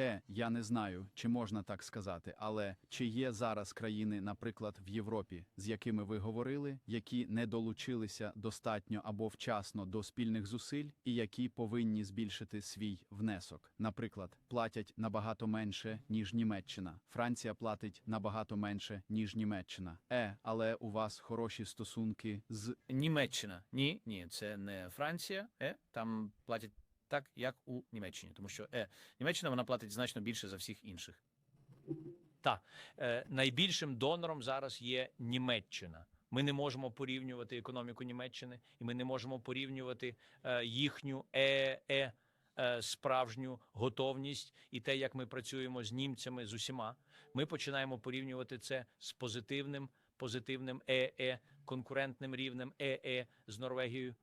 Е, я не знаю, чи можна так сказати, але чи є зараз країни, наприклад, в Європі, з якими ви говорили, які не долучилися достатньо або вчасно до спільних зусиль, і які повинні збільшити свій внесок? Наприклад, платять набагато менше, ніж Німеччина. Франція платить набагато менше, ніж Німеччина. Е, але у вас хороші стосунки з Німеччина. Ні, ні, це не Франція. Е, там платять так, як у Німеччині, тому що е, Німеччина вона платить значно більше за всіх інших. Так, е, найбільшим донором зараз є Німеччина. Ми не можемо порівнювати економіку Німеччини, і ми не можемо порівнювати е, їхню е, е, е, справжню готовність і те, як ми працюємо з німцями, з усіма. Ми починаємо порівнювати це з позитивним, позитивним е, е, конкурентним рівнем е, е з Норвегією.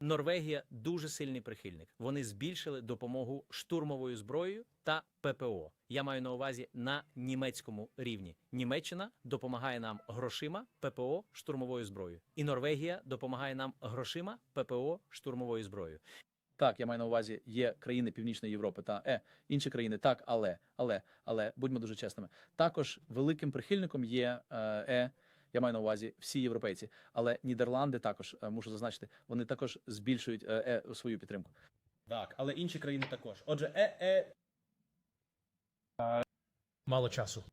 Норвегія дуже сильний прихильник. Вони збільшили допомогу штурмовою зброєю та ППО. Я маю на увазі на німецькому рівні. Німеччина допомагає нам грошима, ППО, штурмовою зброєю. І Норвегія допомагає нам грошима, ППО, штурмовою зброєю. Так, я маю на увазі, є країни Північної Європи та е, інші країни, так, але, але, але будьмо дуже чесними. Також великим прихильником є е, е я маю на увазі всі європейці, але Нідерланди також е, мушу зазначити, вони також збільшують е, е, свою підтримку. Так, але інші країни також. Отже, е, е, Мало часу.